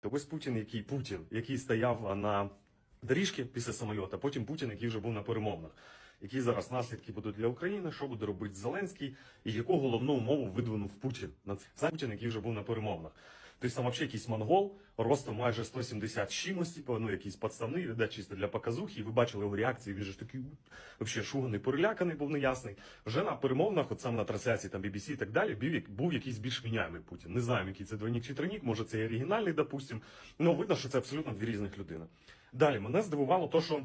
То ось Путін, який Путін, який стояв на доріжці після самоліта, потім Путін, який вже був на перемовинах. Які зараз наслідки будуть для України, що буде робити Зеленський, і яку головну умову видвинув Путін на Путін, який вже був на перемовинах. Тобто там взагалі якийсь монгол, ростом майже 170 з чимось, типу, ну якийсь подставний, да, чисто для показухи. І ви бачили його реакції, він же ж такий взагалі шуганий, переляканий, був неясний. Вже на перемовинах, от сам на трансляції там BBC і так далі, був, був якийсь більш міняємий Путін. Не знаємо, який це двойник чи тройник, може це і оригінальний, допустим. Ну видно, що це абсолютно дві різних людини. Далі мене здивувало то, що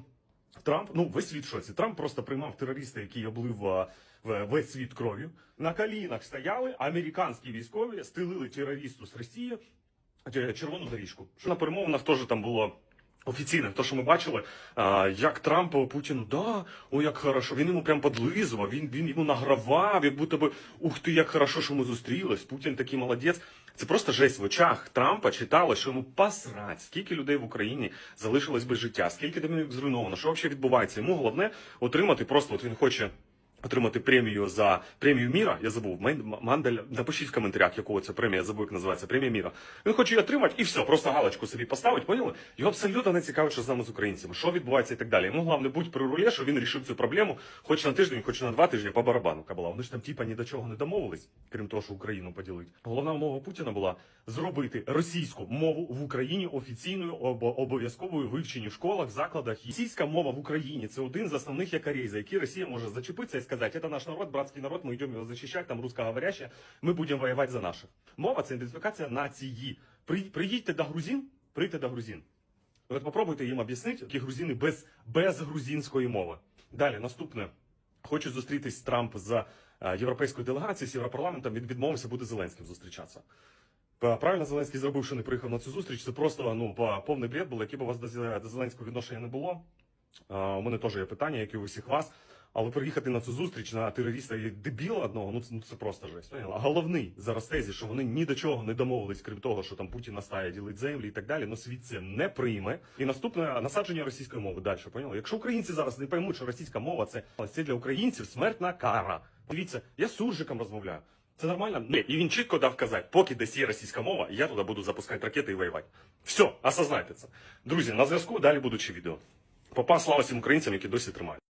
Трамп, ну весь світ шоці. Трамп просто приймав терориста, який облив в- весь світ кров'ю. На колінах стояли американські військові, стелили терористу з Росії е, червону доріжку. Що на перемовинах теж там було. Офіційно, то, що ми бачили, а, як Трамп Путіну, да, о, як хорошо, він йому прям подлизував, він, він йому награвав, як будто би, ух ти, як хорошо, що ми зустрілись, Путін такий молодець. Це просто жесть в очах Трампа читала, що йому посрать, скільки людей в Україні залишилось без життя, скільки домівок зруйновано, що взагалі відбувається. Йому головне отримати просто, от він хоче отримати премію за премію міра. Я забув. Мандель, напишіть в коментарях, якого це премія, я забув, як називається, премія міра. Він хоче її отримати і все, просто галочку собі поставить, поняли? Його абсолютно не цікавить, що з нами з українцями, що відбувається і так далі. Йому головне будь при рулі, що він рішив цю проблему, хоч на тиждень, хоч на два тижні по барабану кабала. Вони ж там типа ні до чого не домовились, крім того, що Україну поділить. Головна умова Путіна була зробити російську мову в Україні офіційною об- обов'язковою вивченні в школах, закладах. Російська мова в Україні це один з основних якорей, за які Росія може зачепитися і сказати, це наш народ, братський народ, ми йдемо його захищати, там русскоговорящі, ми будемо воювати за наших. Мова це ідентифікація нації. При- Приїдьте до грузин, прийдьте до грузин. От попробуйте їм об'яснити, які грузини без, без грузинської мови. Далі, наступне. Хочу зустрітись Трамп з європейською делегацією, з Європарламентом. Він відмовився буде Зеленським зустрічатися. Правильно Зеленський зробив, що не приїхав на цю зустріч. Це просто ну повний бред був, який б у вас до Зеленського відношення не було. У мене теж є питання, як і у всіх вас. Але приїхати на цю зустріч на терориста і дебіла одного, ну це, ну просто жесть. А головний зараз тезі, що вони ні до чого не домовились, крім того, що там Путін настає ділить землі і так далі. Ну світ це не прийме. І наступне насадження російської мови. Далі поняли? Якщо українці зараз не поймуть, що російська мова це, це для українців смертна кара. Дивіться, я з суржиком розмовляю. Це нормально? Ні, і він чітко дав казати, поки десь є російська мова, я туди буду запускати ракети і воювати. Все, осознайте це. Друзі, на зв'язку далі будуть ще відео. Попа слава всім українцям, які досі тримають.